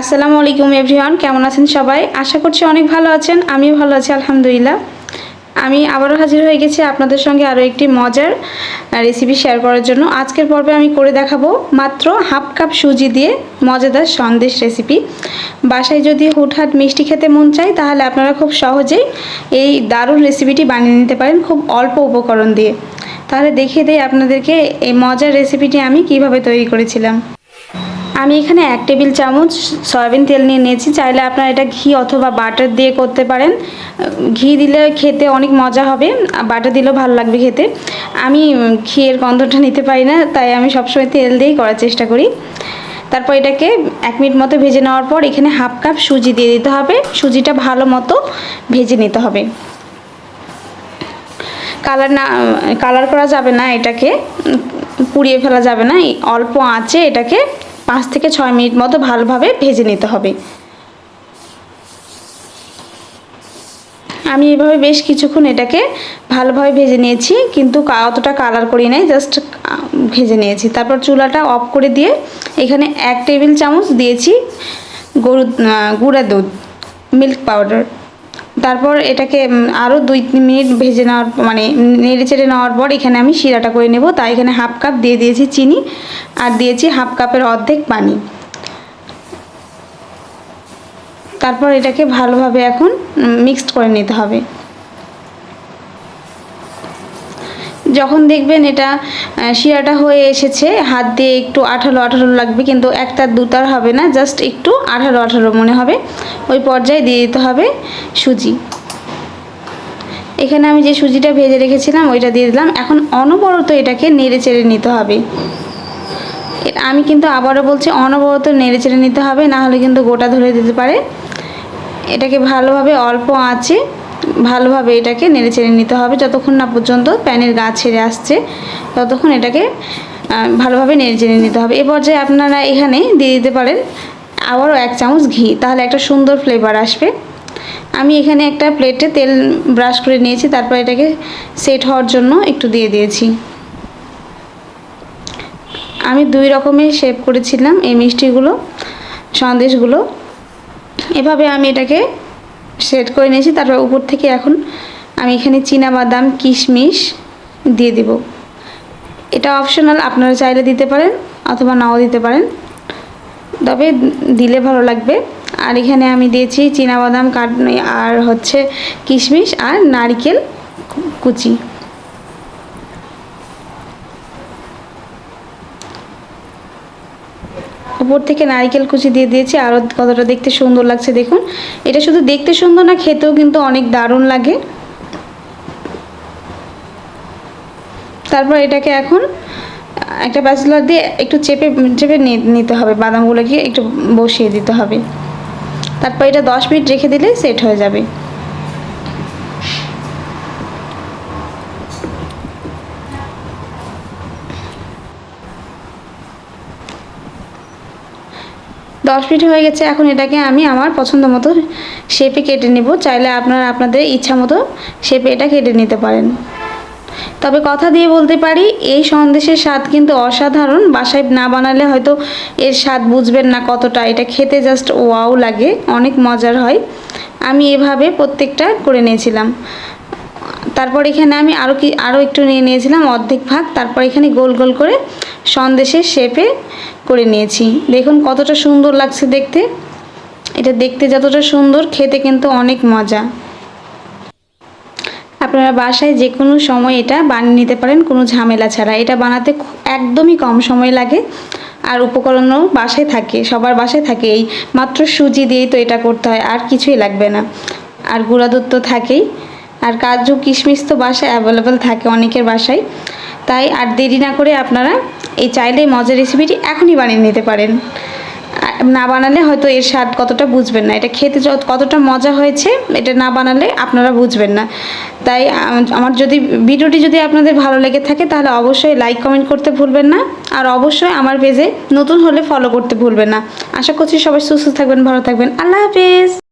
আসসালামু আলাইকুম এভরিওয়ান, কেমন আছেন সবাই? আশা করছি অনেক ভালো আছেন, আমিও ভালো আছি, আলহামদুলিল্লাহ। আমি আবারও হাজির হয়ে গেছি আপনাদের সঙ্গে আরও একটি মজার রেসিপি শেয়ার করার জন্য। আজকের পর্বে আমি করে দেখাবো মাত্র হাফ কাপ সুজি দিয়ে মজাদার সন্দেশ রেসিপি বাসায় যদি হুটহাট মিষ্টি খেতে মন চায়, তাহলে আপনারা খুব সহজেই এই দারুণ রেসিপিটি বানিয়ে নিতে পারেন খুব অল্প উপকরণ দিয়ে। তাহলে দেখিয়ে দেয় আপনাদেরকে এই মজার রেসিপিটি আমি কীভাবে তৈরি করেছিলাম। আমি এখানে এক টেবিল চামচ সয়াবিন তেল নিয়ে নিয়েছি। চাইলে আপনারা এটা ঘি অথবা বাটার দিয়ে করতে পারেন। ঘি দিলে খেতে অনেক মজা হবে। বাটার দিলেও ভালো লাগবে খেতে। আমি ঘিয়ের গন্ধটা নিতে পারি না, তাই আমি সবসময় তেল দিয়েই করার চেষ্টা করি। তারপর এটাকে এক মিনিট মতো ভেজে নেওয়ার পর এখানে হাফ কাপ সুজি দিয়ে দিতে হবে। সুজিটা ভালো মতো ভেজে নিতে হবে। কালার না, কালার করা যাবে না এটাকে। পুড়িয়ে ফেলা যাবে না। অল্প আঁচে এটাকে পাঁচ থেকে ছয় মিনিট মতো ভালোভাবে ভেজে নিতে হবে। আমি এভাবে বেশ কিছুক্ষণ এটাকে ভালোভাবে ভেজে নিয়েছি, কিন্তু অতটা কালার করি নাই জাস্ট ভেজে নিয়েছি। তারপর চুলাটা অফ করে দিয়ে এখানে এক টেবিল চামচ দিয়েছি গরু গুঁড়া দুধ, মিল্ক পাউডার। তারপর এটাকে আরও দুই তিন মিনিট ভেজে নেওয়ার মানে নেড়ে চেড়ে নেওয়ার পর এখানে আমি শিরাটা করে নেব। তাই এখানে হাফ কাপ দিয়ে দিয়েছি চিনি আর দিয়েছি হাফ কাপের অর্ধেক পানি। তারপর এটাকে ভালোভাবে এখন মিক্সড করে নিতে হবে। যখন দেখবেন এটা শিরাটা হয়ে এসেছে, হাত দিয়ে একটু আঠালো আঠালো লাগবে, কিন্তু একটা দুতার হবে না জাস্ট একটু আঠালো আঠালো মনে হবে। ওই পর্যায়ে দিয়ে দিতে হবে সুজি। এখানে আমি যে সুজিটা ভেজে রেখেছিলাম, ওইটা দিয়ে দিলাম। এখন অনবরত এটাকে নেড়ে চেড়ে নিতে হবে। আমি কিন্তু আবারও বলছি, অনবরত নেড়ে চেড়ে নিতে হবে, না হলে কিন্তু গোটা ধরে দিতে পারে। এটাকে ভালোভাবে অল্প আঁচে ভালোভাবে এটাকে নেড়ে চেড়ে নিতে হবে। যতক্ষণ না পর্যন্ত প্যানের গা ছেড়ে আসছে, ততক্ষণ এটাকে ভালোভাবে নেড়ে চেড়ে নিতে হবে। এ পর্যায়ে আপনারা এখানে দিয়ে দিতে পারেন আবারও এক চামচ ঘি, তাহলে একটা সুন্দর ফ্লেভার আসবে। আমি এখানে একটা প্লেটে তেল ব্রাশ করে নিয়েছি, তারপর এটাকে সেট হওয়ার জন্য একটু দিয়ে দিয়েছি। আমি দুই রকমের শেপ করেছিলাম এই মিষ্টিগুলো, সন্দেশগুলো। এভাবে আমি এটাকে সেট করে নিয়েছি, তারপর উপর থেকে এখন আমি এখানে বাদাম কিশমিশ দিয়ে দিব। এটা অপশনাল আপনারা চাইলে দিতে পারেন অথবা নাও দিতে পারেন। তবে দিলে ভালো লাগবে। আর এখানে আমি দিয়েছি বাদাম কাট আর হচ্ছে কিশমিশ আর নারিকেল কুচি। উপর থেকে নারিকেল কুচি দিয়ে দিয়েছি। আরও কতটা দেখতে সুন্দর লাগছে দেখুন। এটা শুধু দেখতে সুন্দর না, খেতেও কিন্তু অনেক দারুণ লাগে। তারপর এটাকে এখন একটা ব্যাচেলার দিয়ে একটু চেপে চেপে নিতে হবে। বাদামগুলোকে একটু বসিয়ে দিতে হবে। তারপর এটা দশ মিনিট রেখে দিলে সেট হয়ে যাবে। দশ মিনিট হয়ে গেছে, এখন এটাকে আমি আমার পছন্দ মতো শেপে কেটে নেব। চাইলে আপনারা আপনাদের ইচ্ছা মতো শেপে এটা কেটে নিতে পারেন। তবে কথা দিয়ে বলতে পারি, এই সন্দেশের স্বাদ কিন্তু অসাধারণ। বাসায় না বানালে হয়তো এর স্বাদ বুঝবেন না কতটা। এটা খেতে জাস্ট ওয়াও লাগে, অনেক মজার হয়। আমি এভাবে প্রত্যেকটা করে নিয়েছিলাম। তারপর এখানে আমি আরও কি আরও একটু নিয়ে নিয়েছিলাম অর্ধেক ভাগ, তারপর এখানে গোল গোল করে সন্দেশের শেপে করে নিয়েছি। দেখুন কতটা সুন্দর লাগছে দেখতে। এটা দেখতে যতটা সুন্দর, খেতে কিন্তু অনেক মজা। আপনারা বাসায় যে কোনো সময় এটা বানিয়ে নিতে পারেন, কোনো ঝামেলা ছাড়া। এটা বানাতে একদমই কম সময় লাগে আর উপকরণও বাসায় থাকে, সবার বাসায় থাকে। এই মাত্র সুজি দিয়েই তো এটা করতে হয়, আর কিছুই লাগবে না। আর গুঁড়া দুধ তো থাকেই। আর কাজু কিশমিশ তো বাসায় অ্যাভেলেবেল থাকে অনেকের বাসায়। তাই আর দেরি না করে আপনারা এই চাইলে মজার রেসিপিটি এখনই বানিয়ে নিতে পারেন। না বানালে হয়তো এর স্বাদ কতটা বুঝবেন না। এটা খেতে কতটা মজা হয়েছে, এটা না বানালে আপনারা বুঝবেন না। তাই আমার যদি ভিডিওটি যদি আপনাদের ভালো লেগে থাকে, তাহলে অবশ্যই লাইক কমেন্ট করতে ভুলবেন না। আর অবশ্যই আমার পেজে নতুন হলে ফলো করতে ভুলবেন না। আশা করছি সবাই সুস্থ থাকবেন, ভালো থাকবেন। আল্লাহ হাফেজ!